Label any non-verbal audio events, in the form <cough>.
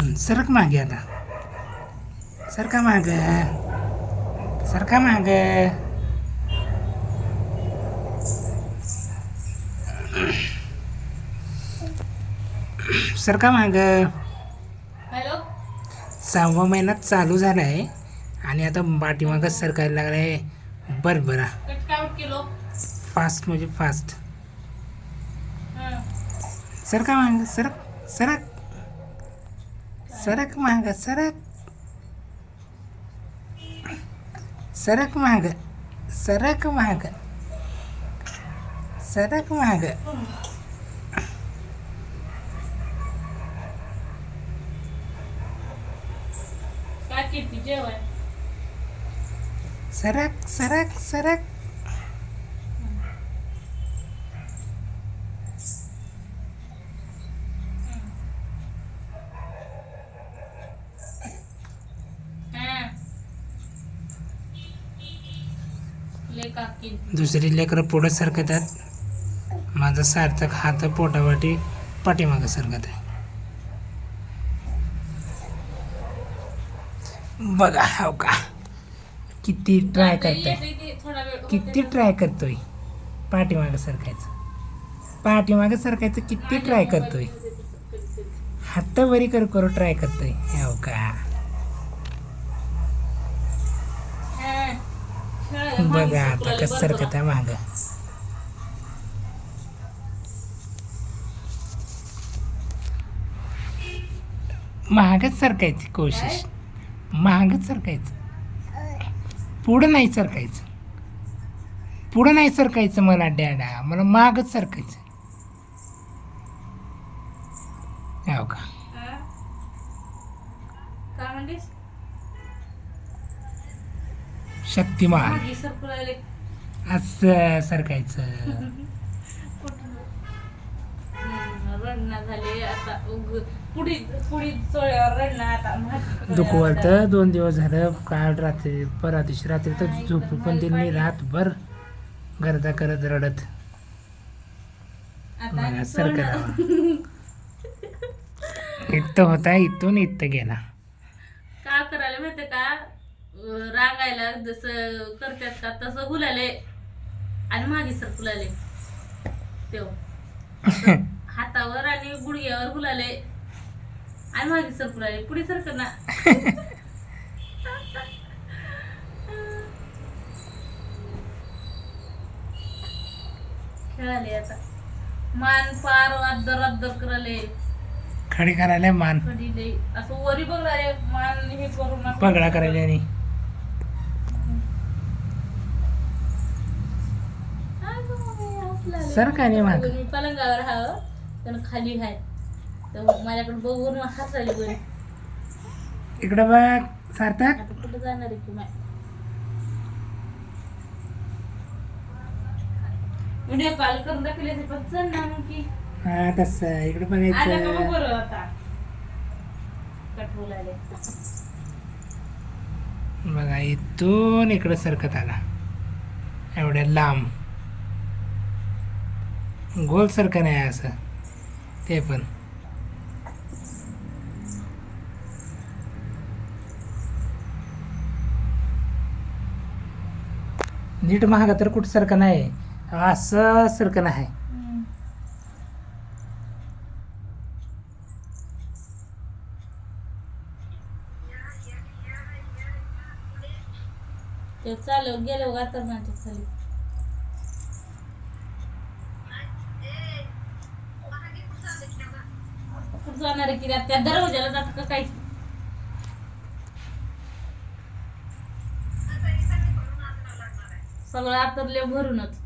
सरक मागे आता सरका माग सरका माग सरका माग हॅलो सहावा महिना चालू झाला आहे आणि आता पाठीमागं सरकायला लागला आहे बरं बरं कट काउट किलो फास्ट म्हणजे फास्ट. सरका माग सरक सरक सरक माग सरक सरक माग सरक माग सरक माग काय किती जेवण सरक सरक सरक दुसरी लेकरं पुढं सरकतात माझा सार्थक हात पोटावाटी पाठीमागं सरकत आहे. बघा हो का? किती ट्राय करतोय. किती ट्राय करतोय. पाठीमागं सरकायचं. पाठीमागं सरकायचं किती ट्राय करतोय. हात वरी कर करू ट्राय करतोय. हो का हं. खेळायला मागे बघा आता कसं सरकत आहे मागं. महागच सरकायची कोशिश. महागच सरकायचं. पुढं नाही सरकायचं. पुढं नाही सरकायचं मला डॅडा. मला मागच सरकायचं. हो का? शक्तिमान. असं सरकायचं. रडणं झाले आता उग पुढी पुढी चोळ्यावर रडणं आता मागे दुखवत दोन दिवस झालं काल रात्री परा दिवशी रात्री तर झोपू पण दिली मी रातभर गरजा करत रडत. आता मला चोळणं. <laughs> इथं होता इथून इथं गेला काय करायला माहितीये का अं, रागायला जसं करतात का तसं हुलाले आणि मागे सर फुलाले. तेव्हा <laughs> हातावर आणि गुडघ्यावर फुलाले. आणि मागे सर फुलाले. पुढे सरक ना खेळाले आता. मान पार अद्दर अद्दर कराले. खडी करायला मान. लई असं वरी बघणारे मान हे करून पगडा करायला आणि सर काय नाही माग. मी पलंगावर हाव खाली हाय. तर माझ्याकडे बघून हसायला बरी इकडं बघ सार्थक. आता कुठं जाणार आहे की माय? व्हिडिओ कॉल करून दाखवले ते पण चल ना मग की. हा तसं इकडं आलं का मग बघायचं बरं आता? बघा इथून इकडं सरकत आला. एवढ्या लांब. गोल सरकं नाही असं? ते पण. नीट महागा तर कुठं सारखं नाही? असं सारखं नाही? ते चालू गेलो गातर माझ्या खाली कुठं जाणार आहे की त्या दरवाजाला जात का काही सगळं आतरले भरूनच.